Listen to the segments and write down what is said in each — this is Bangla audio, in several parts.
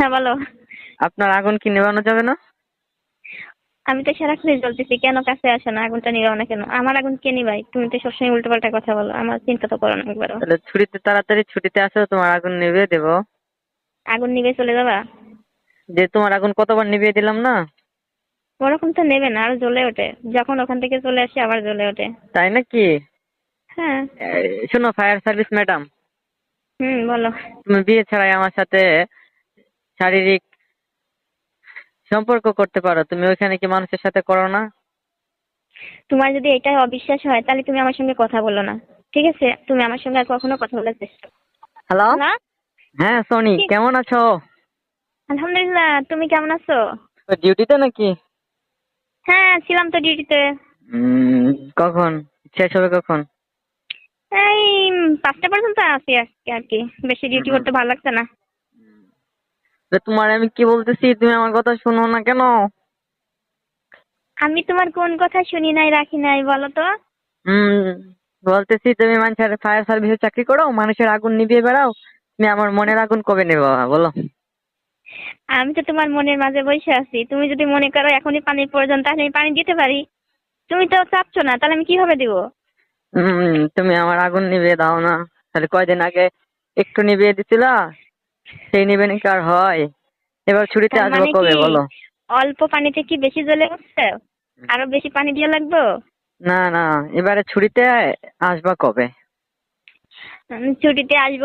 হ্যাঁ বলো। আপনার আগুন কি নেভানো যাবে না? আমি তো সারাক্ষণই জ্বলতেছি কেন কাছে আসো না? আগুনটা নিবাও না কেন? আমার আগুন কে নিবাই তুমি তো সবসময় উল্টো পাল্টা কথা বলো আমার চিন্তা তো করো না একবারও। তাহলে ছুটিতে তাড়াতাড়ি ছুটিতে আসো তোমার আগুন নিভিয়ে দেবো। আগুন নিবে চলে যাবা? যে তোমার আগুন কতবার নিভিয়ে দিলাম না? ওরকম তো নেবে না আর জ্বলে ওঠে। যখন ওখান থেকে চলে আসি আবার জ্বলে ওঠে। তাই নাকি? হ্যাঁ। শোনো ফায়ার সার্ভিস ম্যাডাম। হুম বলো। তুমি বিয়ে ছাড়াই আমার সাথে শারীরিক সম্পর্ক করতে পারো। তুমি ওইখানে কি মানুষের সাথে করো না? তোমার যদি এটাই অবিশ্বাস হয় তাহলে তুমি আমার সঙ্গে কথা বলো না। ঠিক আছে? তুমি আমার সঙ্গে আর কখনো কথা বলার চেষ্টা হ্যালো হ্যাঁ সোনি কেমন আছো? আলহামদুলিল্লাহ তুমি কেমন আছো? ডিউটিতে নাকি? হ্যাঁ ছিলাম তো ডিউটিতে কখন? শেষ হবে কখন? এই পাঁচটা পর্যন্ত আছি আজকে আর কি। বেশি ডিউটি করতে ভালো লাগছে না। তোমার আমি কি বলতেছি? তুমি আমার কথা শুনো না কেন? আমি তোমার কোন কথা শুনি নাই রাখি নাই বলো তো। হুম বলতেছি তুমি মানুষের ফায়ার সার্ভিসে চাকরি করো মানুষের আগুন নিভিয়ে বেড়াও। তুমি আমার মনের আগুন কবে নেবে বাবা বলো? আমি তো তোমার মনের মাঝে বসে আছি। তুমি যদি মনে করো এখনই পানির প্রয়োজন তাহলে আমি পানি দিতে পারি। তুমি তো চাচ্ছ না তাহলে আমি কীভাবে দিব? তুমি আমার আগুন নিভিয়ে দাও না। তাহলে কয়দিন আগে একটু নিভিয়ে দিছিলা? সেই নিবে নাকি আর হয়? এবার ছুটিতে আসব মানে কবে বলো। অল্প পানিতে কি বেশি জ্বলে উঠছে? আরও বেশি পানি দিয়ে লাগবো? না না এবারে ছুটিতে আসবা কবে? ছুটিতে আসব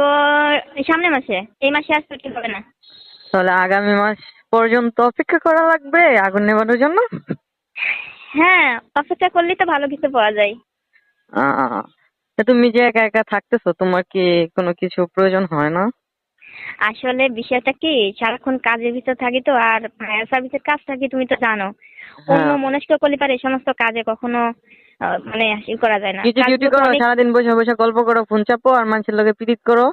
সামনে মাসে। এই মাসে আসতে কি হবে না? তাহলে আগামী মাস পর্যন্ত অপেক্ষা করা লাগবে? আগুন নেবানোর জন্য? হ্যাঁ অপেক্ষা করলেই তো ভালো কিছু পাওয়া যায়। তুমি যে একা একা থাকতেছো তোমার কি কোনো কিছু প্রয়োজন হয় না? আসলে বিষয়টা কি সারাক্ষণ কাজের ভিতর থাকি তো আর ফায়ার সার্ভিসের কাজ থাকি তুমি তো জানো। অন্য হ্যাঁ। মনস্ক করলে পারে সমস্ত কাজে কখনো মানে ই করা যায় না। কিছু ডিউটি করো সারাদিন বসে বসে গল্প করো ফোন চাপো আর মানুষের লগে পিরিত করো।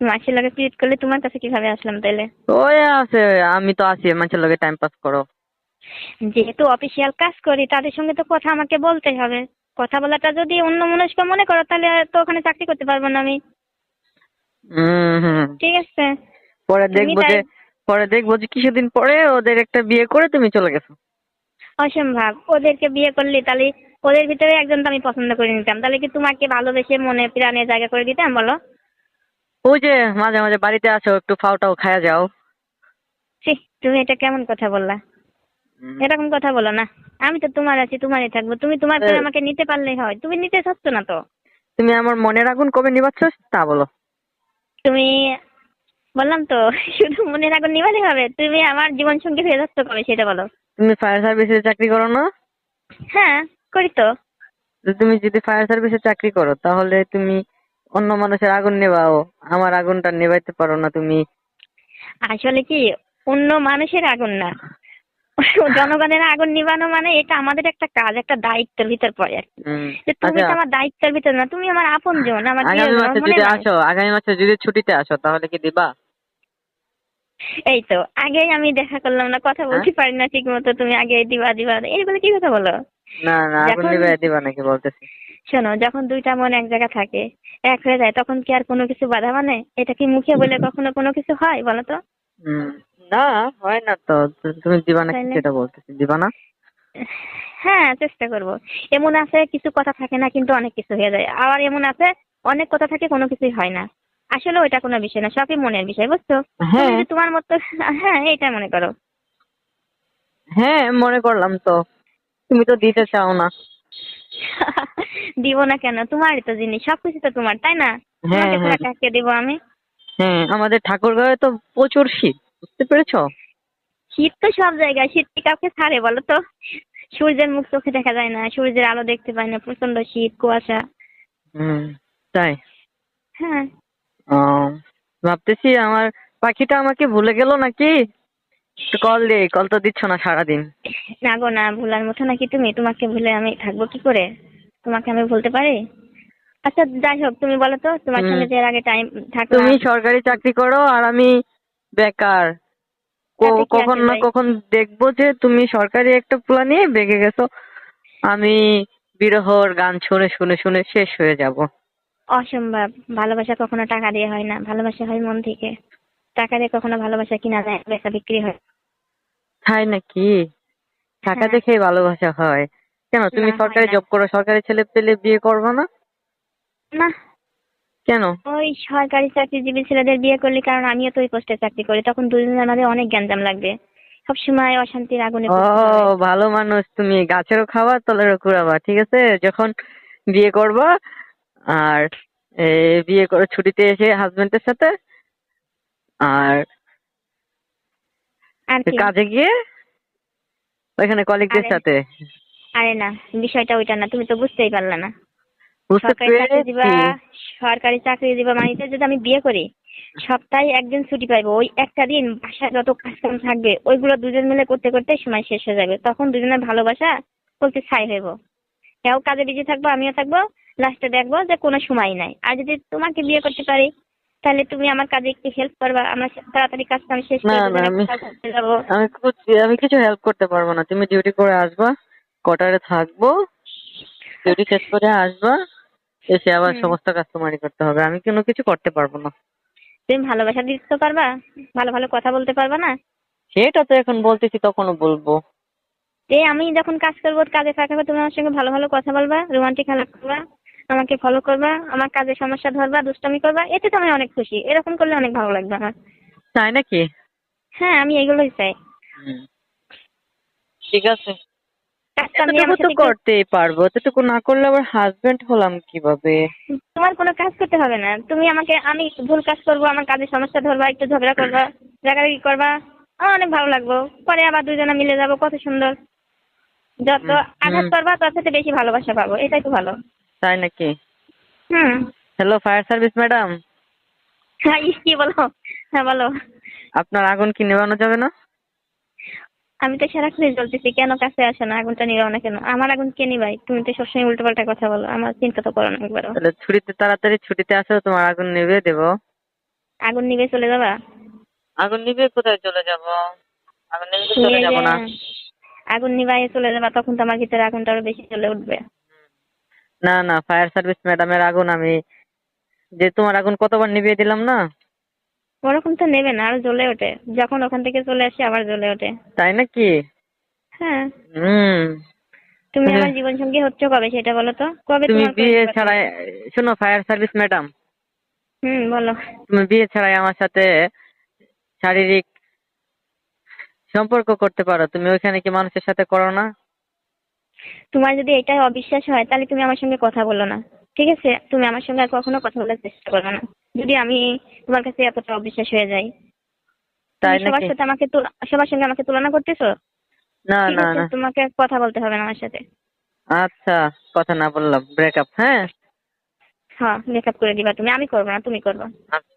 মাসের লাগে পিরিত করলে তোমার কাছে কীভাবে আসলাম তাইলে? ওই আছে আমি তো আছি মানুষের লগে টাইম পাস করো। যেহেতু অফিসিয়াল কাজ করি তাদের সঙ্গে তো কথা আমাকে বলতে হবে। কথা বলাটা যদি অন্য মনস্ক মনে করো তাহলে তো ওখানে চাকরি করতে পারব না আমি। ঠিক আছে। পরে দেখব যে পরে দেখব যে কিছুদিন পরে ওদের একটা বিয়ে করে তুমি চলে গেছো। অসম্ভব। ওদেরকে বিয়ে করলে তাহলে ওদের ভিতরে একজন তো আমি পছন্দ করে নিতাম। তাহলে কি তোমাকে ভালোবেসে মনে প্রাণে জায়গা করে দিতাম বলো? ওই যে মাঝে মাঝে বাড়িতে আসো একটু ফাউটাও খায়া যাও। ছি তুমি এটা কেমন কথা বললা? এরকম কথা বলো না। আমি তো তোমার আছি তোমারই থাকব। তুমি তোমার আমাকে নিতে পারলেই হয়। তুমি নিতে চাচ্ছ না তো? তুমি আমার মনের আগুন কবে নিবাচ্ছ তা বলো। তুমি বললাম তো শুধু মনের আগুন নিবালে হবে তুমি আমার জীবন সঙ্গী হয়ে যাচ্ছ কবে সেটা বলো। তুমি ফায়ার সার্ভিসে চাকরি করো না? হ্যাঁ করি তো। তো তুমি যদি ফায়ার সার্ভিসে চাকরি করো তাহলে তুমি অন্য মানুষের আগুন নেবাও আমার আগুনটা নেবাইতে পারো না তুমি। আসলে কি অন্য মানুষের আগুন না। জনগণের আগুন নিবানো মানে এটা আমাদের একটা কাজ একটা দায়িত্বের ভিতর পড়ে আর কি। যে তুমি আচ্ছা। তো আমার দায়িত্বের ভিতর না তুমি আমার আপন জন আমার আগামী মাসে যদি আসো আগামী মাসে যদি ছুটিতে আসো তাহলে কি দিবা? এই তো আগেই আমি দেখা করলাম না কথা হ্যাঁ? বলতে পারি না ঠিক মতো তুমি আগে দিবা দিবা। এইগুলো কি কথা বলো? না না আগুন নিবে দিবা নাকি বলতেছি? শোনো যখন দুইটা মন এক জায়গা থাকে এক হয়ে যায় তখন কি আর কোনো কিছু বাধা মানে? এটা কি মুখে বলে কখনো কোনো কিছু হয় বলো তো? হুম, না হয় না তো। তুমি দিবা নাকি তাইলে? সেটা বলতেছি দিবা না হ্যাঁ চেষ্টা করব। এমন আছে কিছু কথা থাকে না কিন্তু অনেক কিছু হয়ে যায়। আবার এমন আছে অনেক কথা থাকে কোনো কিছুই হয় না। আসলে ওইটা কোনো বিষয় না সবই মনের বিষয় বুঝছ? হ্যাঁ। তোমার মতো হ্যাঁ এইটা মনে করো। হ্যাঁ মনে করলাম তো। তুমি তো দিতে চাও না। দিব না কেন? তোমারই তো জিনিস সবকিছু তো তোমার তাই না? হ্যাঁ তোমাকে হ্যাঁ। ছাড়া কাকে দিব আমি। হ্যাঁ আমাদের ঠাকুর ঘরে তো প্রচুর শীত বুঝতে পেরেছ? শীত তো সব জায়গায় শীত কি কাউকে ছাড়ে বলো তো? সূর্যের মুখ চোখে দেখা যায় না সূর্যের আলো দেখতে পাই না প্রচণ্ড শীত কুয়াশা। হুম তাই? হ্যাঁ। ভাবতেছি আমার পাখিটা আমাকে ভুলে গেল নাকি? কল দে কল তো দিচ্ছ না সারাদিন। না গো না ভুলার মতো নাকি তুমি? তোমাকে ভুলে আমি থাকব কি করে? তোমাকে আমি ভুলতে পারি? আচ্ছা যাই হোক তুমি বলো তো তোমার সঙ্গে যে এর আগে টাইম থাকলাম। তুমি সরকারি চাকরি করো আর আমি বেকার। ক- কখন না কখন দেখব যে তুমি সরকারি একটা প্ল্যান নিয়ে বেগে গেছো। আমি বিরহর গান শুনে শুনে শুনে শেষ হয়ে যাব। অসম্ভব। ভালোবাসা কখনো টাকা দিয়ে হয় না। ভালোবাসা হয় মন থেকে। টাকা দিয়ে কখনো ভালোবাসা কিনা যায় বেচা বিক্রি হয়। তাই নাকি? টাকা হ্যাঁ। দেখেই ভালোবাসা হয়। কেন? তুমি সরকারি। জব করো সরকারি ছেলে পেলে বিয়ে করবে না? না। কেন? ওই সরকারি চাকরিজীবী ছেলেদের বিয়ে করলে কারণ আমিও তো ওই পোস্টে চাকরি করি তখন দুজনের মাঝে অনেক গ্যাঞ্জাম লাগবে। সবসময় অশান্তির আগুনে ও ভালো মানুষ তুমি গাছেরও খাবা তলেরও কুড়াবা ঠিক আছে? যখন বিয়ে করবা আর বিয়ে করে ছুটিতে এসে হাজবেন্ডের সাথে আর কাজে গিয়ে ওইখানে কলিগদের সাথে। আরে না বিষয়টা ওইটা না তুমি তো বুঝতেই পারলে না। সরকারি চাকরি দিবা সরকারি চাকরি দিবা মানিতে যদি আমি বিয়ে করি সপ্তাহে একদিন ছুটি পাইবো। ওই একটা দিন বাসায় যত কাজকাম থাকবে ওইগুলো দুজন মিলে করতে করতে সময় শেষ হয়ে যাবে। তখন দুজনের ভালোবাসা বলতে ছাই হইব। কেউ কাজে বিজি থাকব আমিও থাকব। লাস্টে দেখব যে কোনো সময় নাই। আর যদি তোমাকে বিয়ে করতে পারি তাহলে তুমি আমার কাজে একটু হেল্প করবা। আমরা তাড়াতাড়ি কাজ কাম শেষ করে আমি- যাব। আমি আমি কিছু হেল্প করতে পারব না। তুমি ডিউটি করে আসবা কোয়ার্টারে থাকব ডিউটি শেষ করে আসবা। এসে আবার সমস্ত কাজ তোমারই করতে হবে। আমি কোনো কিছু করতে পারব না। তুমি ভালোবাসা দিতে পারবা? ভালো ভালো কথা বলতে পারবা না? সেটা তো এখন বলতেছি তখনও বলব। এই আমি যখন কাজ করব কাজে থাকবে তুমি আমার সঙ্গে ভালো ভালো কথা বলবা রোমান্টিক খেলা করবা আমাকে ফলো করবা আমার কাজে সমস্যা ধরবা দুষ্টামি করবা এতে তো আমি অনেক খুশি। এরকম করলে অনেক ভালো লাগবে আমার। তাই নাকি? হ্যাঁ আমি এগুলোই চাই। ঠিক আছে। কাজটা এতটুকু তো সাথে একটু- করতেই পারব। এতটুকু না করলে আবার হাজবেন্ড হলাম কীভাবে? তোমার কোনো কাজ করতে হবে না। তুমি আমাকে আমি ভুল কাজ করব আমার কাজে সমস্যা ধরবা একটু ঝগড়া করবা রাগারাগি করবা আমার অনেক ভালো লাগবো। পরে আবার দুজনে মিলে যাব কত সুন্দর। যত হুম, আঘাত হুম। করবা তার সাথে বেশি ভালোবাসা পাবো এটাই তো ভালো। তাই নাকি? হুম। হ্যালো ফায়ার সার্ভিস ম্যাডাম হ্যাঁ ইস, কি বলো? হ্যাঁ বলো। আপনার আগুন কি নেভানো যাবে না? আমি তো সারাক্ষণই জ্বলতেছি কেন কাছে আসে না? আগুনটা নিবাও না কেন? আমার আগুন কে নিবাই তুমি তো সবসময় উল্টো পাল্টা কথা বলো আমার চিন্তা তো করো না একবারও। তাহলে ছুটিতে তাড়াতাড়ি ছুটিতে আসো তোমার আগুন নিভে দেবো। আগুন নিবে চলে যাবা? আগুন নিভে কোথায় চলে যাব? আগুন নিভে তো চলে যাব না। আগুন নিবাই চলে যাবা তখন তো আমার ভিতরে আগুনটা আরও বেশি চলে উঠবে। না না ফায়ার সার্ভিস ম্যাডামের আগুন আমি যে তোমার আগুন কতবার নিভিয়ে দিলাম না? ওরকম তো নেবে না আর জ্বলে ওঠে। যখন ওখান থেকে চলে আসে আবার জ্বলে ওঠে। তাই নাকি? হ্যাঁ। হুম। তুমি। আমার জীবন সঙ্গী হচ্ছ কবে সেটা বলো তো? কবে তুমি বিয়ে ছাড়াই শোনো ফায়ার সার্ভিস ম্যাডাম। হুম বলো। তুমি বিয়ে ছাড়াই আমার সাথে শারীরিক সম্পর্ক করতে পারো। তুমি ওইখানে কি মানুষের সাথে করো না? তোমার যদি এটা অবিশ্বাস হয় তাহলে তুমি আমার সঙ্গে কথা বলো না। ঠিক আছে তুমি আমার সঙ্গে আর কখনো কথা বলার চেষ্টা করবে না। যদি আমি তোমার কাছে এতটা অবিশ্বাস হয়ে যাই। সবার সাথে আমাকে সবার সঙ্গে আমাকে তুলনা করতেছো? না না না। তোমাকে কথা বলতে হবে না আমার সাথে। আচ্ছা কথা না বললাম। ব্রেকআপ হ্যাঁ? হ্যাঁ মেকআপ করে দিবা তুমি আমি করব না তুমি করব। আচ্ছা।